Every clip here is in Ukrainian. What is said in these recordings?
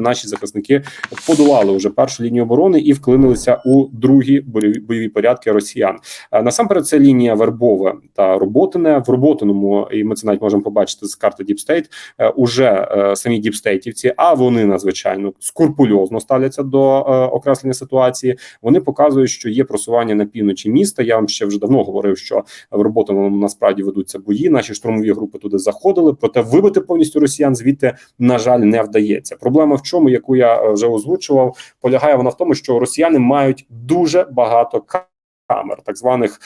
Наші захисники подолали вже першу лінію оборони і вклинилися у другі бойові, порядки росіян. Е, Насамперед, це лінія Вербове та Роботине. В Роботиному, і ми це навіть можемо побачити з карти Діпстейт. Уже е, самі діпстейтівці, а вони надзвичайно скрупульозно ставляться до е, окреслення ситуації. Вони показують, що є просування на півночі міста. Я вам ще вже давно говорив, що в Роботиному насправді ведуться бої. Наші штурмові групи туди заходили, проте вибити повністю росіян звідти на жаль не вдається. Проблема в чому, яку я е, вже озвучував, полягає вона в тому, що росіяни мають дуже багато камер, так званих.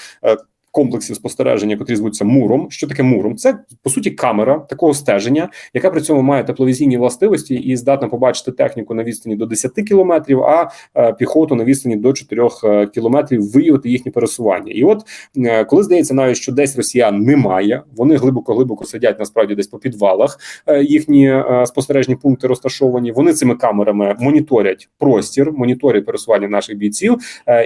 Комплексів спостереження, котрі звуться муром. Що таке муром? Це по суті камера такого стеження, яка при цьому має тепловізійні властивості і здатна побачити техніку на відстані до 10 кілометрів, а е, піхоту на відстані до 4 е, кілометрів виявити їхнє пересування. І от е, коли здається, навіть що десь росіян немає, вони глибоко глибоко сидять насправді десь по підвалах. Їхні спостережні пункти розташовані. Вони цими камерами моніторять простір, моніторять пересування наших бійців.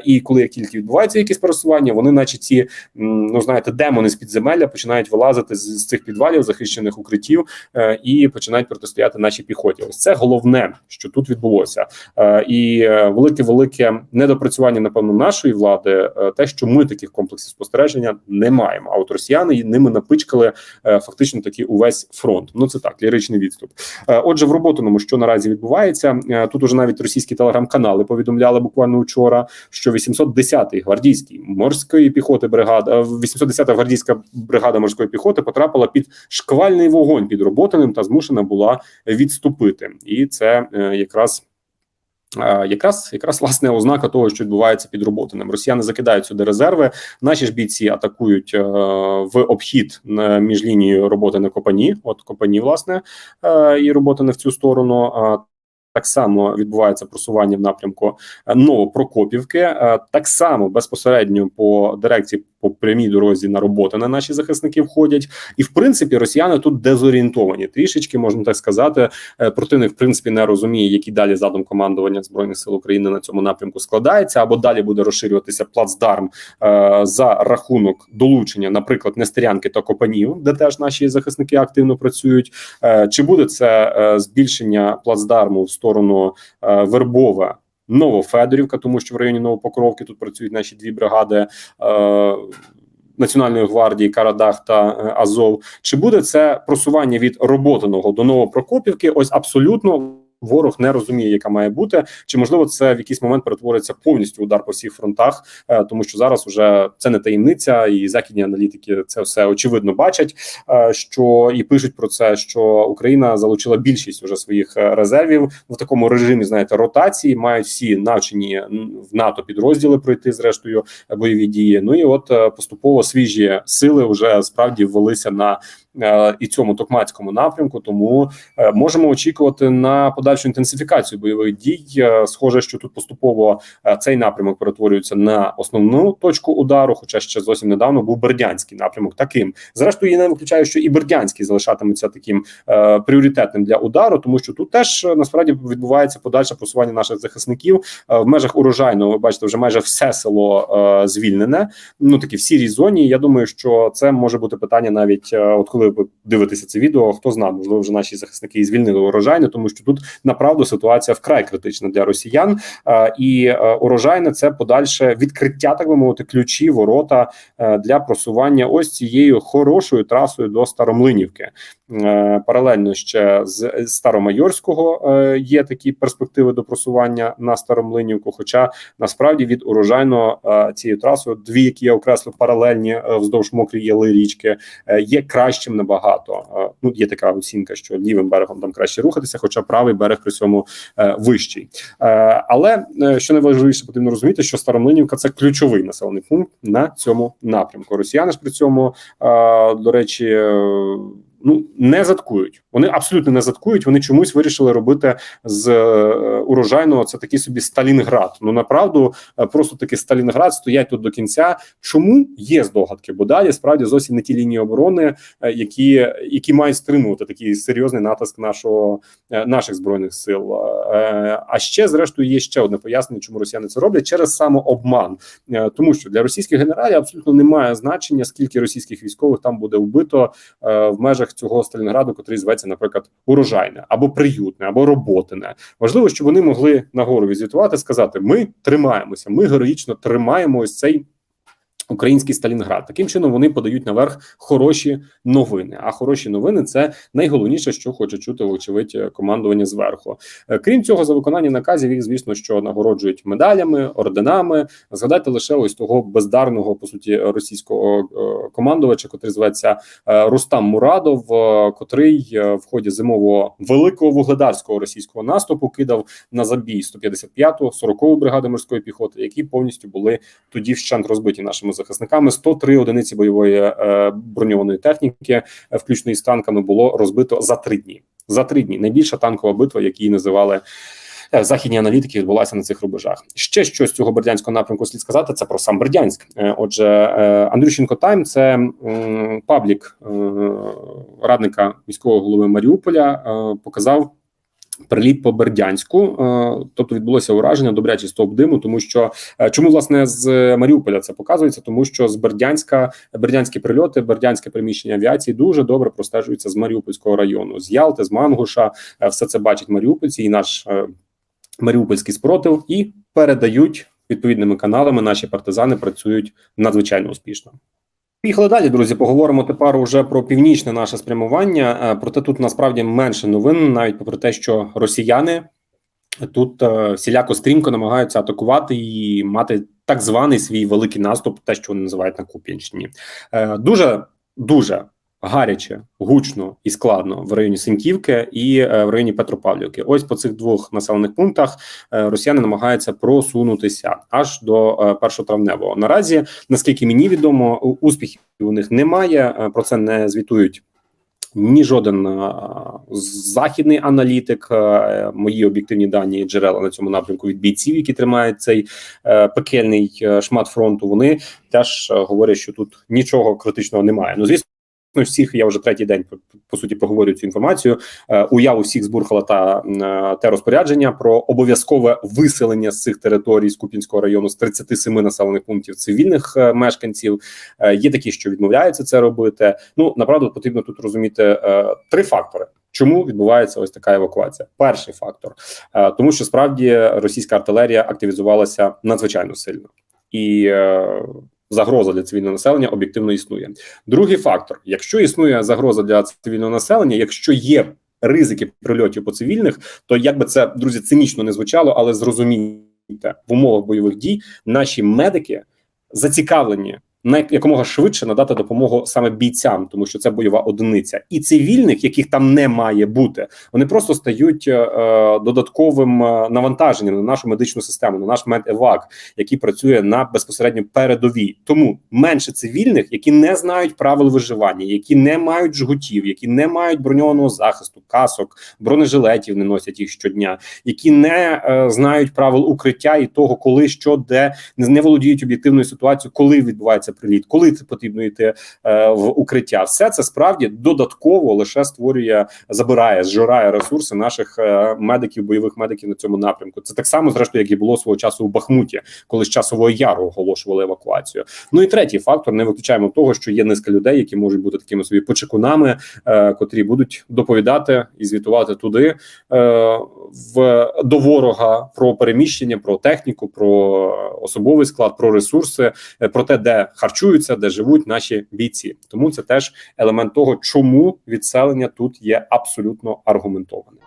І коли тільки відбувається якісь пересування, вони, наче ці ну знаєте, демони з підземелля починають вилазити з, з цих підвалів, захищених укриттів, е, і починають протистояти нашій піхоті. Ось це головне, що тут відбулося, Е, і велике велике недопрацювання, напевно, нашої влади, е, те, що ми таких комплексів спостереження не маємо. А от росіяни ними напичкали е, фактично таки увесь фронт. Ну це так, ліричний відступ. Е, Отже, в роботиному, що наразі відбувається, е, тут уже навіть російські телеграм-канали повідомляли буквально вчора, що 810-й гвардійський морської піхоти бригада, 810-та гвардійська бригада морської піхоти потрапила під шквальний вогонь під роботиним та змушена була відступити, і це е, якраз. Е, Якраз якраз власне ознака того, що відбувається під роботиним. Росіяни закидають сюди резерви. Наші ж бійці атакують е, в обхід між лінією роботи на Копані. От Копані, власне, е, і роботи не в цю сторону. Е, так само відбувається просування в напрямку е, Новопрокопівки. Е, Так само безпосередньо по дирекції по прямій дорозі на роботи на наші захисники входять. І в принципі росіяни тут дезорієнтовані. Трішечки можна так сказати. Е, Противник в принципі не розуміє, який далі задум командування збройних сил України на цьому напрямку складається, або далі буде розширюватися плацдарм е, за рахунок долучення, наприклад, Нестерянки та Копанів, де теж наші захисники активно працюють. Е, Чи буде це е, збільшення плацдарму в сторону е, Вербове? Новофедорівка, тому що в районі Новопокровки тут працюють наші дві бригади е, Національної гвардії Карадах та е, Азов. Чи буде це просування від роботаного до Новопрокопівки? Ось абсолютно. Ворог не розуміє, яка має бути, чи можливо це в якийсь момент перетвориться повністю удар по всіх фронтах, е, тому що зараз уже це не таємниця, і західні аналітики це все очевидно бачать. е, Що і пишуть про це, що Україна залучила більшість уже своїх е, резервів в такому режимі. Знаєте, ротації мають всі навчені в НАТО підрозділи пройти зрештою бойові дії. Ну і от поступово свіжі сили вже справді ввелися на і цьому токмацькому напрямку. Тому е, можемо очікувати на подальшу інтенсифікацію бойових дій. Е, Схоже, що тут поступово е, цей напрямок перетворюється на основну точку удару. Хоча ще зовсім недавно був Бердянський напрямок. Таким зрештою я не виключаю, що і Бердянський залишатиметься таким е, пріоритетним для удару, тому що тут теж е, насправді відбувається подальше просування наших захисників Е, в межах урожайного. Ви бачите, вже майже все село е, звільнене. Ну такі в сірій зоні. Я думаю, що це може бути питання навіть е, от коли ви дивитеся це відео. Хто знає, можливо, вже наші захисники і звільнили урожайне, тому що тут направду ситуація вкрай критична для росіян. Е, І е, урожайне це подальше відкриття, так би мовити, ключі, ворота е, для просування ось цією хорошою трасою до Старомлинівки. Паралельно ще з Старомайорського є такі перспективи до просування на Старомлинівку. Хоча насправді від урожайно е, цією трасою, дві, які я окреслив паралельні вздовж мокрої яли річки, є кращим набагато. небагато. Ну є така оцінка, що лівим берегом там краще рухатися, хоча правий берег при цьому е, вищий. Е, Але е, що найважливіше, потрібно розуміти, що Старомлинівка це ключовий населений пункт на цьому напрямку. Росіяни ж при цьому, до речі. Ну не заткують. Вони абсолютно не заткують. Вони чомусь вирішили робити з е, урожайного це такий собі Сталінград. Ну направду е, просто таки Сталінград стоять тут до кінця. Чому є здогадки? Бо далі справді зовсім не ті лінії оборони, е, які які мають стримувати такий серйозний натиск нашого наших збройних сил. А ще зрештою є ще одне пояснення, чому росіяни це роблять через самообман, тому що для російських генералів абсолютно немає значення, скільки російських військових там буде вбито в межах околицях цього Сталінграду, котрий зветься, наприклад, урожайне або приютне, або роботине. Важливо, щоб вони могли нагору візитувати, сказати: Ми тримаємося, ми героїчно тримаємо ось цей. Український Сталінград таким чином вони подають наверх хороші новини. А хороші новини це найголовніше, що хоче чути вочевидь командування зверху. Е, Крім цього, за виконання наказів їх, звісно, що нагороджують медалями, орденами. Згадайте лише ось того бездарного по суті російського е, командувача, котрий зветься е, Рустам Мурадов, котрий в ході зимового великого вугледарського російського наступу кидав на забій 155-ту, 40-ту бригади морської піхоти, які повністю були тоді вщент розбиті нашими захисниками. 103 одиниці бойової е, броньованої техніки, е, включно із танками, було розбито за три дні. За три дні найбільша танкова битва, які її називали. е, Західні аналітики відбулася на цих рубежах. Ще щось з цього бердянського напрямку слід сказати. Це про сам Бердянськ. Отже, Андрющенко Тайм це паблік радника міського голови Маріуполя. Показав приліт по Бердянську, е, тобто відбулося ураження добрячий стовп диму, тому що е, чому власне з Маріуполя це показується, тому що з Бердянська бердянські прильоти, бердянське приміщення авіації дуже добре простежуються з Маріупольського району, з Ялти, з Мангуша. Е, Все це бачать маріупольці і наш маріупольський спротив, і передають відповідними каналами. Наші партизани працюють надзвичайно успішно. Поїхали далі, друзі. Поговоримо тепер уже про північне наше спрямування. Е, Проте тут насправді менше новин, навіть попри те, що росіяни тут е, всіляко стрімко намагаються атакувати і мати так званий свій великий наступ, те, що вони називають на Куп'янщині. Е, Дуже дуже гаряче, гучно і складно в районі Синьківки і е, в районі Петропавлівки. Ось по цих двох населених пунктах е, росіяни намагаються просунутися аж до е, першотравневого. Наразі, наскільки мені відомо, успіхів у них немає. Про це не звітують. Ні, жоден е, західний аналітик, е, мої об'єктивні дані і джерела на цьому напрямку від бійців, які тримають цей е, пекельний шмат фронту. Вони теж е, говорять, що тут нічого критичного немає. Ну звісно. Всіх я вже третій день по, суті проговорюю цю інформацію. Е, уяву всіх збурхала та е, те розпорядження про обов'язкове виселення з цих територій з Купінського району з 37 населених пунктів цивільних е, мешканців. Е, є такі, що відмовляються це робити. Ну направду потрібно тут розуміти е, три фактори. Чому відбувається ось така евакуація? Перший фактор, е, тому що справді російська артилерія активізувалася надзвичайно сильно і. е, Загроза для цивільного населення об'єктивно існує. Другий фактор: якщо існує загроза для цивільного населення, якщо є ризики прильотів по цивільних, то як би це друзі цинічно не звучало, але зрозумійте, в умовах бойових дій наші медики зацікавлені на якомога швидше надати допомогу саме бійцям, тому що це бойова одиниця, і цивільних, яких там не має бути, вони просто стають е, додатковим е, навантаженням на нашу медичну систему, на наш медевак, який працює на безпосередньо передовій. Тому менше цивільних, які не знають правил виживання, які не мають жгутів, які не мають броньованого захисту, касок, бронежилетів, не носять їх щодня, які не е, знають правил укриття і того, коли що де не володіють об'єктивною ситуацією, коли відбувається приліт, коли це потрібно йти е, в укриття. Все це справді додатково лише створює, забирає, зжирає ресурси наших е, медиків, бойових медиків на цьому напрямку. Це так само, зрештою, як і було свого часу у Бахмуті, коли з часового яру оголошували евакуацію. Ну і третій фактор: не виключаємо того, що є низка людей, які можуть бути такими собі почекунами, е, котрі будуть доповідати і звітувати туди е, в до ворога про переміщення, про техніку, про особовий склад, про ресурси, е, про те, де харчуються, де живуть наші бійці. Тому це теж елемент того, чому відселення тут є абсолютно аргументованим.